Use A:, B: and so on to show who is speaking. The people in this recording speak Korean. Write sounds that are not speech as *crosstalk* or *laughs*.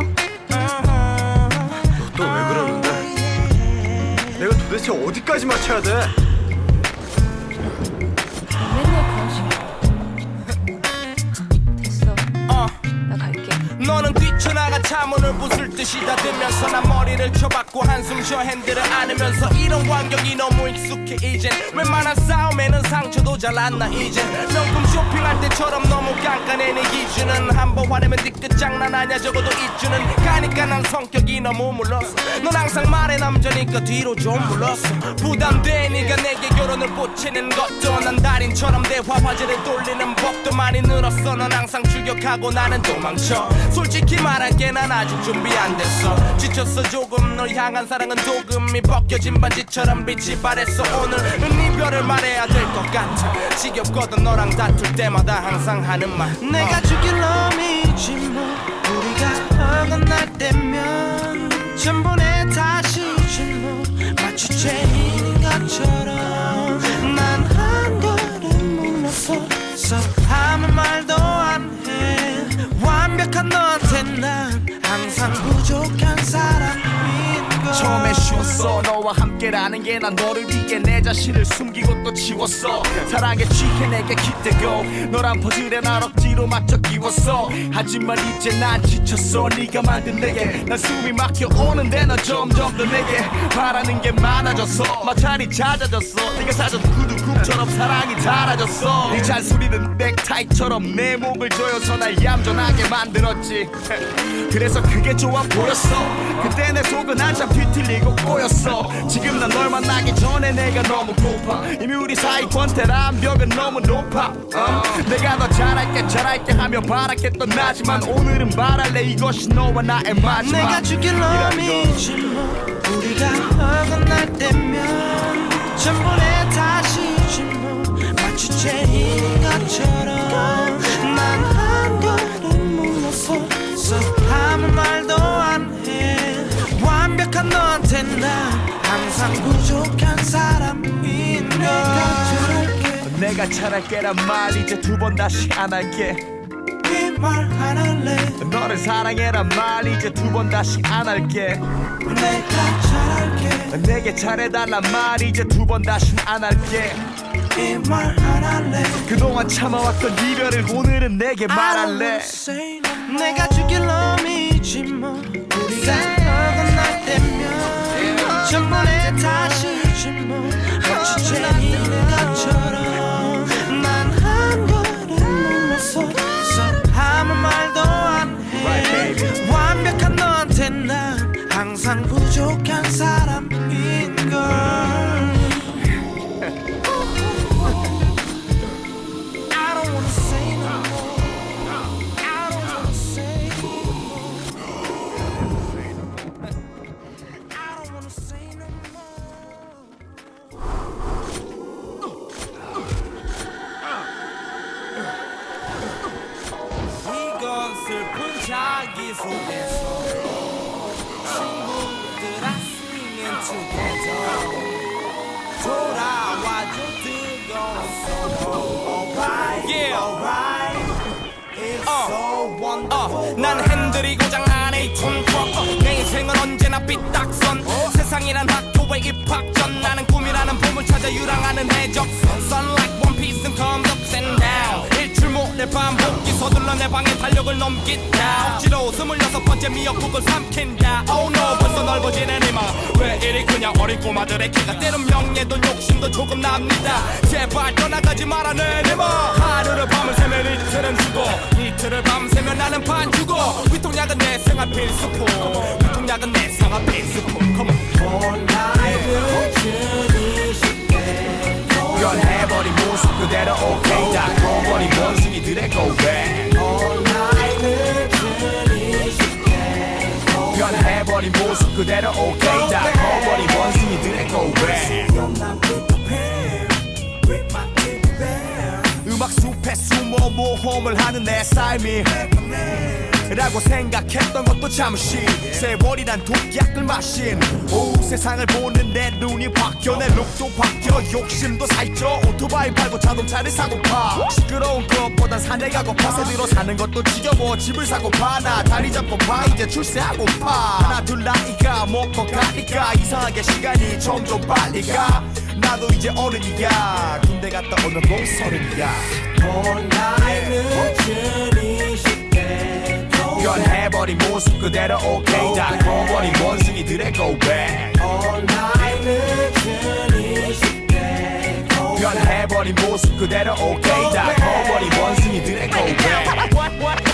A: 있어? 또 왜 그러는데? 내가 도대체 어디까지 맞춰야 돼?
B: 맨날 그런 식으로. 됐어.
C: 어.
B: 나 갈게.
C: 너는 뛰쳐나가 차문을 부술 듯이 닫으면서 나 머리를 쳐박 고 한숨 쉬어 핸들을 안으면서 이런 환경이 너무 익숙해 이젠. 웬만한 싸움에는 상처도 잘 안 나 이젠. 명품 쇼핑할 때처럼 너무 깐깐해 내 기준은 한 번 화내면 뒤끝 장난 아냐 적어도 이주는. 가니까 난 성격이 너무 물렀어 넌 항상 말해 남자니까 뒤로 좀 물렀어 부담돼 네가 내게 결혼을 꽂히는 것도 난 달인처럼 대화 화제를 돌리는 법도 많이 늘었어. 넌 항상 출격하고 나는 도망쳐. 솔직히 말할게 난 아직 준비 안 됐어. 지쳤어 조금 널 향한 사랑은 도금이 벗겨진 반지처럼 빛이 발했어. 오늘 은 이별을 말해야 될 것 같아. 지겹거든 너랑 다툴 때마다 항상 하는 말. 내가 죽일 놈이지 뭐. 우리가 어긋날 때면
D: 처음에 쉬웠어 너와 함께라는 게 난 너를 위해 내 자신을 숨기고 또 지웠어. 사랑에 취해 내게 기대고 너란 퍼즐에 날 억지로 맞춰 끼웠어. 하지만 이제 난 지쳤어. 네가 만든 내게 난 숨이 막혀 오는데 넌 점점 더 내게 바라는 게 많아졌어. 마찰이 잦아졌어. 네가 사준 구두굽처럼 사랑이 닳아졌어. 네 잔소리는 넥타이처럼 내 목을 조여서 날 얌전하게 만들었지. *laughs* 그래서 그게 좋아 보였어. 그때 내 속은 한참 뒤틀리고 꼬였어 지금 난 널 만나기 전에 내가 너무 고파. 이미 우리 사이 권태란 벽은 너무 높아. 어? 내가 더 잘할게 잘할게 하며 바랐겠던 나지만 오늘은 말할래. 이것이 너와 나의 마지막.
C: 내가 죽일 놈이지 뭐. 우리가 어긋날 때면 부족한 사람인
D: 내가 잘할게란 말 이제 두 번 다시 안 할게.
C: 이말안 할래
D: 너를 사랑해란 말 이제 두 번 다시 안 할게.
C: 내가 잘할게.
D: 내게 잘해달란 말 이제 두 번 다시 안 할게.
C: 이말안 할래
D: 그동안 참아왔던 이별을 오늘은 내게 말할래.
C: 내가 죽일 놈이지 뭐. 우리가 전부 내 자기소개서 친구들아 singing together 돌아와줘 뜨거운 solo Alright, alright It's so wonderful 난 핸들이 고장 안에 트럭 내 인생은 언제나 삐딱선 세상이란 학교의 입학 전 나는 꿈이라는 봄을 찾아 유랑하는 해적선 Sun like one piece and comes up and down 모레 반복기 서둘러 내 방의 달력을 넘긴다. 억지로 스물여섯 번째 미역국을 삼킨다. Oh no 벌써 넓어지는 이마 왜 이리 그냥 어린 꼬마들의 키가 때론 명예도 욕심도 조금 납니다. 제발 떠나가지 말아 내 이마 하루를 밤을 새면 이틀은 죽어. 이틀을 밤새면 나는 반 죽어. 위통약은 내 생활 필수품. 위통약은 내 생활 필수품. Come on
D: 변해버린 모습 그대로 오케이 다 꺼버린 원숭이들의 고백. 변해버린 모습 그대로 오케이 다 꺼버린 원숭이들의 고백. 음악 숲에 숨어 모험을 하는 내 삶이 라고 생각했던 것도 잠시. 세월이란 독약을 마신. 오 세상을 보는 내 눈이 바뀌어 내 룩도 바뀌어 욕심도 살쪄 오토바이 팔고 자동차를 사고파. 시끄러운 것보단 산에 가고파. 새들어 사는 것도 지겨워. 집을 사고파. 나 자리 잡고파. 이제 출세하고파. 하나 둘 나이가 먹고 가니까 이상하게 시간이 점점 빨리 가. 나도 이제 어른이야. 군대 갔다 오면 뭐 서른이야 변해버린 모습 그대로 오케이 다 커버린 원숭이들의 고백 변해버린 모습 그대로 오케이 다 커버린 원숭이들의 고백